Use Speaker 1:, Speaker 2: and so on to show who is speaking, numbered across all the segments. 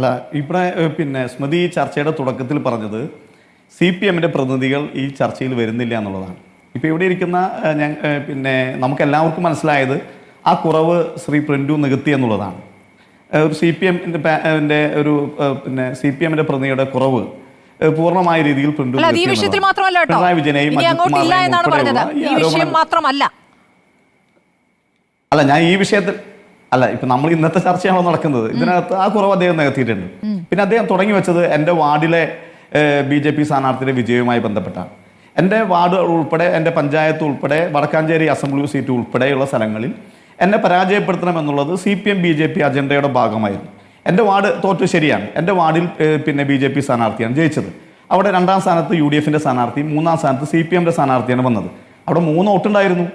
Speaker 1: അല്ല ഇവിടെ പിന്നെ സ്മൃതി ഈ ചർച്ചയുടെ തുടക്കത്തിൽ പറഞ്ഞത് സി പി എമ്മിന്റെ പ്രതിനിധികൾ ഈ ചർച്ചയിൽ വരുന്നില്ല എന്നുള്ളതാണ്. ഇപ്പോൾ ഇവിടെ ഇരിക്കുന്ന പിന്നെ നമുക്ക് എല്ലാവർക്കും മനസ്സിലായത് ആ കുറവ് ശ്രീ പ്രിന്റു നികത്തി എന്നുള്ളതാണ്. ഒരു സി പി എമ്മിന്റെ ഒരു പിന്നെ സി പി എമ്മിന്റെ പ്രതിനിധിയുടെ കുറവ് പൂർണമായ രീതിയിൽ
Speaker 2: പ്രിന്റു
Speaker 1: പിണറായി വിജയനെയും അജിത് കുമാറിനെയും അല്ല ഞാൻ ഈ വിഷയത്തിൽ അല്ല ഇപ്പൊ നമ്മൾ ഇന്നത്തെ ചർച്ചയാണോ നടക്കുന്നത്? ഇതിനകത്ത് ആ കുറവ് അദ്ദേഹം നികത്തിയിട്ടുണ്ട്. പിന്നെ അദ്ദേഹം തുടങ്ങി വെച്ചത് എന്റെ വാർഡിലെ ബി ജെ പി സ്ഥാനാർത്ഥിയുടെ വിജയവുമായി ബന്ധപ്പെട്ടാണ്. എന്റെ വാർഡ് ഉൾപ്പെടെ എന്റെ പഞ്ചായത്ത് ഉൾപ്പെടെ വടക്കാഞ്ചേരി അസംബ്ലി സീറ്റ് ഉൾപ്പെടെയുള്ള സ്ഥലങ്ങളിൽ എന്നെ പരാജയപ്പെടുത്തണമെന്നുള്ളത് C P M B J P അജണ്ടയുടെ ഭാഗമായിരുന്നു. എന്റെ വാർഡ് തോറ്റു ശരിയാണ്. എന്റെ വാർഡിൽ പിന്നെ ബി ജെ പി സ്ഥാനാർത്ഥിയാണ് ജയിച്ചത്. അവിടെ രണ്ടാം സ്ഥാനത്ത് യു ഡി എഫിന്റെ സ്ഥാനാർത്ഥി മൂന്നാം സ്ഥാനത്ത് സി പി എമ്മിന്റെ സ്ഥാനാർത്ഥിയാണ് വന്നത്. അവിടെ മൂന്ന് വോട്ടുണ്ടായിരുന്നു.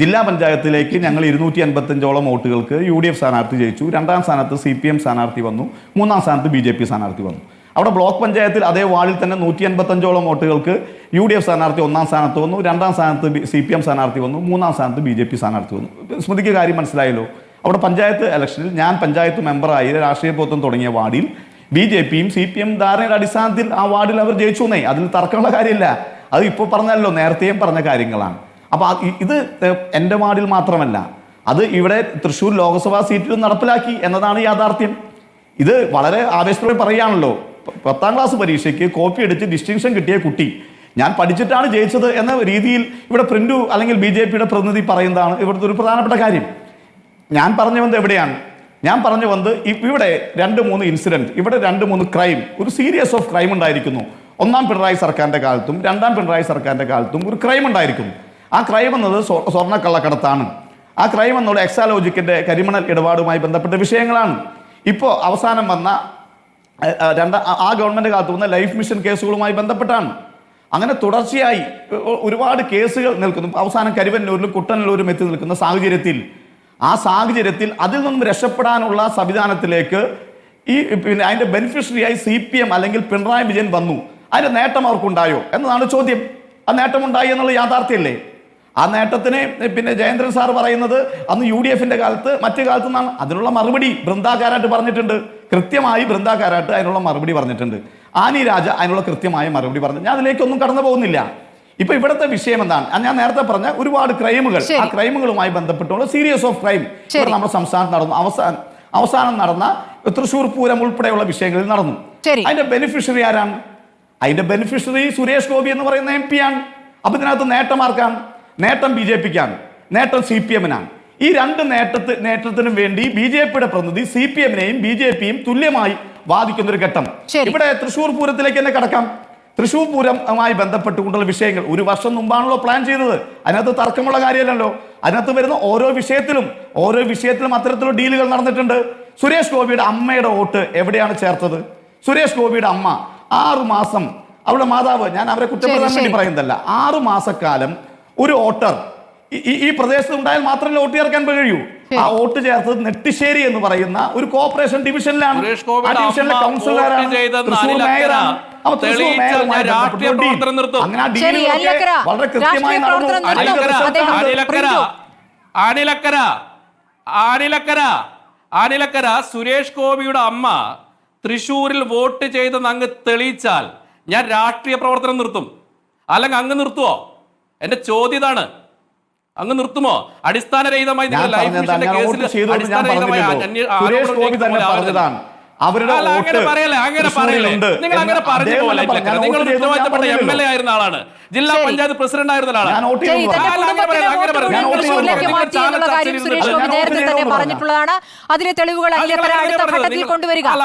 Speaker 1: ജില്ലാ പഞ്ചായത്തിലേക്ക് ഞങ്ങൾ ഇരുന്നൂറ്റി അൻപത്തഞ്ചോളം വോട്ടുകൾക്ക് യു ഡി എഫ് സ്ഥാനാർത്ഥി ജയിച്ചു. രണ്ടാം സ്ഥാനത്ത് സി പി എം സ്ഥാനാർത്ഥി വന്നു. മൂന്നാം സ്ഥാനത്ത് ബി ജെ പി സ്ഥാനാർത്ഥി വന്നു. അവിടെ ബ്ലോക്ക് പഞ്ചായത്തിൽ അതേ വാർഡിൽ തന്നെ നൂറ്റി അൻപത്തഞ്ചോളം വോട്ടുകൾക്ക് യു ഡി എഫ് സ്ഥാനാർത്ഥി ഒന്നാം സ്ഥാനത്ത് വന്നു. രണ്ടാം സ്ഥാനത്ത് സി പി എം സ്ഥാനാർത്ഥി വന്നു. മൂന്നാം സ്ഥാനത്ത് ബി ജെ പി സ്ഥാനാർത്ഥി വന്നു. സ്മൃതിക്ക് കാര്യം മനസ്സിലായല്ലോ. അവിടെ പഞ്ചായത്ത് ഇലക്ഷനിൽ ഞാൻ പഞ്ചായത്ത് മെമ്പറായി രാഷ്ട്രീയ ബോധം തുടങ്ങിയ വാർഡിൽ ബി ജെ പിയും സി പി എം ധാരണയുടെ അടിസ്ഥാനത്തിൽ ആ വാർഡിൽ അവർ ജയിച്ചു എന്നേ. അതിൽ തർക്കമുള്ള കാര്യമില്ല. അത് ഇപ്പോൾ പറഞ്ഞല്ലോ നേരത്തെയും പറഞ്ഞ കാര്യങ്ങളാണ്. അപ്പോൾ ഇത് എന്റെ വാർഡിൽ മാത്രമല്ല അത് ഇവിടെ തൃശ്ശൂർ ലോക്സഭാ സീറ്റിലും നടപ്പിലാക്കി എന്നതാണ് യാഥാർത്ഥ്യം. ഇത് വളരെ ആവേശത്തോടെ പറയുകയാണല്ലോ പത്താം ക്ലാസ് പരീക്ഷയ്ക്ക് കോപ്പി അടിച്ച് ഡിസ്റ്റിങ്ഷൻ കിട്ടിയ കുട്ടി. ഞാൻ പഠിച്ചിട്ടാണ് ജയിച്ചത് എന്ന രീതിയിൽ ഇവിടെ പ്രിന്റു അല്ലെങ്കിൽ ബി ജെ പിയുടെ പ്രതിനിധി പറയുന്നതാണ് ഇവിടുത്തെ ഒരു പ്രധാനപ്പെട്ട കാര്യം. ഞാൻ പറഞ്ഞു വന്നത് എവിടെയാണ്? ഞാൻ പറഞ്ഞു വന്നത് ഇവിടെ രണ്ട് മൂന്ന് ഇൻസിഡന്റ് ഇവിടെ രണ്ട് മൂന്ന് ക്രൈം ഒരു സീരിയസ് ഓഫ് ക്രൈം ഉണ്ടായിരിക്കുന്നു. ഒന്നാം പിണറായി സർക്കാരിന്റെ കാലത്തും രണ്ടാം പിണറായി സർക്കാരിന്റെ കാലത്തും ഒരു ക്രൈം ഉണ്ടായിരിക്കും ആ ക്രൈം എന്നത് സ്വർണക്കള്ളക്കടത്താണ്. ആ ക്രൈം എന്നുള്ള എക്സാലോജിക്കിന്റെ കരിമണൽ ഇടപാടുമായി ബന്ധപ്പെട്ട വിഷയങ്ങളാണ്. ഇപ്പോൾ അവസാനം വന്ന രണ്ട ആ- ഗവൺമെന്റ് കാലത്ത് വന്ന ലൈഫ് മിഷൻ കേസുകളുമായി ബന്ധപ്പെട്ടാണ്. അങ്ങനെ തുടർച്ചയായി ഒരുപാട് കേസുകൾ നിൽക്കുന്നു. അവസാനം കരുവന്നൂരിലും കുട്ടനല്ലൂരും എത്തി നിൽക്കുന്ന സാഹചര്യത്തിൽ. ആ സാഹചര്യത്തിൽ അതിൽ നിന്നും രക്ഷപ്പെടാനുള്ള സംവിധാനത്തിലേക്ക് ഈ പിന്നെ അതിന്റെ ബെനിഫിഷ്യറിയായി സി പി എം അല്ലെങ്കിൽ പിണറായി വിജയൻ വന്നു. അതിന്റെ നേട്ടം അവർക്കുണ്ടായോ എന്നതാണ് ചോദ്യം. ആ നേട്ടമുണ്ടായി എന്നുള്ള യാഥാർത്ഥ്യമല്ലേ? ആ നേട്ടത്തിന് പിന്നെ ജയേന്ദ്രൻ സാർ പറയുന്നത് അന്ന് യു ഡി എഫിന്റെ കാലത്ത് മറ്റു കാലത്ത് നിന്നാണ് അതിനുള്ള മറുപടി ബൃന്ദാകാരായിട്ട് പറഞ്ഞിട്ടുണ്ട്. കൃത്യമായി ബൃന്ദാകാരായിട്ട് അതിനുള്ള മറുപടി പറഞ്ഞിട്ടുണ്ട്. ആനി രാജ അതിനുള്ള കൃത്യമായ മറുപടി പറഞ്ഞു. ഞാൻ അതിലേക്കൊന്നും കടന്നു പോകുന്നില്ല. ഇപ്പൊ ഇവിടുത്തെ വിഷയം എന്താണ്? ഞാൻ നേരത്തെ പറഞ്ഞ ഒരുപാട് ക്രൈമുകൾ. ആ ക്രൈമുകളുമായി ബന്ധപ്പെട്ടുള്ള സീരിയസ് ഓഫ് ക്രൈം. നമ്മുടെ സംസ്ഥാനത്ത് നടന്നു. അവസാനം അവസാനം നടന്ന തൃശൂർ പൂരം ഉൾപ്പെടെയുള്ള വിഷയങ്ങളിൽ നടന്നു. അതിന്റെ ബെനിഫിഷ്യറി ആരാണ്? അതിന്റെ ബെനിഫിഷ്യറി സുരേഷ് ഗോപി എന്ന് പറയുന്ന എം പി ആണ്. അപ്പൊ ഇതിനകത്ത് നേട്ടമാർക്കാണ് നേട്ടം ബി ജെ പിക്കാണ്. നേട്ടം സി പി എമ്മിനാണ്. ഈ രണ്ട് നേട്ടത്തി നേട്ടത്തിനും വേണ്ടി ബി ജെ പിയുടെ പ്രതിനിധി സി പി എമ്മിനെയും ബി ജെ പിയും തുല്യമായി വാദിക്കുന്ന ഒരു ഘട്ടം. ഇവിടെ തൃശൂർ പൂരത്തിലേക്ക് തന്നെ കടക്കാം. തൃശൂർ പൂരമായി ബന്ധപ്പെട്ടുകൊണ്ടുള്ള വിഷയങ്ങൾ. ഒരു വർഷം മുമ്പാണല്ലോ പ്ലാൻ ചെയ്തത്. അതിനകത്ത് തർക്കമുള്ള കാര്യമല്ലല്ലോ. അതിനകത്ത് വരുന്ന ഓരോ വിഷയത്തിലും ഓരോ വിഷയത്തിലും അത്തരത്തിലുള്ള ഡീലുകൾ നടന്നിട്ടുണ്ട്. സുരേഷ് ഗോപിയുടെ അമ്മയുടെ വോട്ട് എവിടെയാണ് ചേർത്തത്? സുരേഷ് ഗോപിയുടെ അമ്മ ആറു മാസം അവരുടെ മാതാവ് ഞാൻ അവരെ കുറ്റപ്പെടുത്താൻ വേണ്ടി പറയുന്നതല്ല. ആറു മാസക്കാലം ഒരു ഓട്ടർ ഈ- പ്രദേശത്ത് ഉണ്ടായാൽ മാത്രമേ വോട്ട് ചേർക്കാൻ കഴിയൂ? ആ വോട്ട് ചേർത്തത് നെട്ടിശ്ശേരി എന്ന് പറയുന്ന ഒരു കോർപ്പറേഷൻ ഡിവിഷനിലാണ്. ആ ഡിവിഷനിലെ കൗൺസിലറാണ് തൃശ്ശൂർ മേയറാണ്. വളരെ കൃത്യമായി
Speaker 3: അനിലക്കര. സുരേഷ് ഗോപിയുടെ അമ്മ തൃശൂരിൽ വോട്ട് ചെയ്തെന്ന് അങ്ങ് തെളിയിച്ചാൽ ഞാൻ രാഷ്ട്രീയ പ്രവർത്തനം നിർത്തും. അല്ലെങ്കിൽ അങ്ങ് നിർത്തുമോ എന്റെ ചോദ്യം ഇതാണ്. അങ്ങ് നിർത്തുമോ? അടിസ്ഥാനരഹിതമായി
Speaker 1: അവരുടെ
Speaker 3: അങ്ങനെ
Speaker 1: വോട്ട്
Speaker 3: പറയല്ലേ അങ്ങനെ പറയല്ലേ. നിങ്ങൾ അങ്ങനെ പറഞ്ഞു പോലെ നിങ്ങൾ ഉത്തരവാദിത്തപ്പെട്ട എം എൽ എ. ആയിരുന്ന ആളാണ്. ജില്ലാ. പഞ്ചായത്ത് പ്രസിഡന്റ് ആയിരുന്ന ആളാണ്.
Speaker 1: ഞാൻ വോട്ട്
Speaker 2: ശരി
Speaker 1: ചെയ്തു
Speaker 2: തന്റെ
Speaker 3: അല്ല,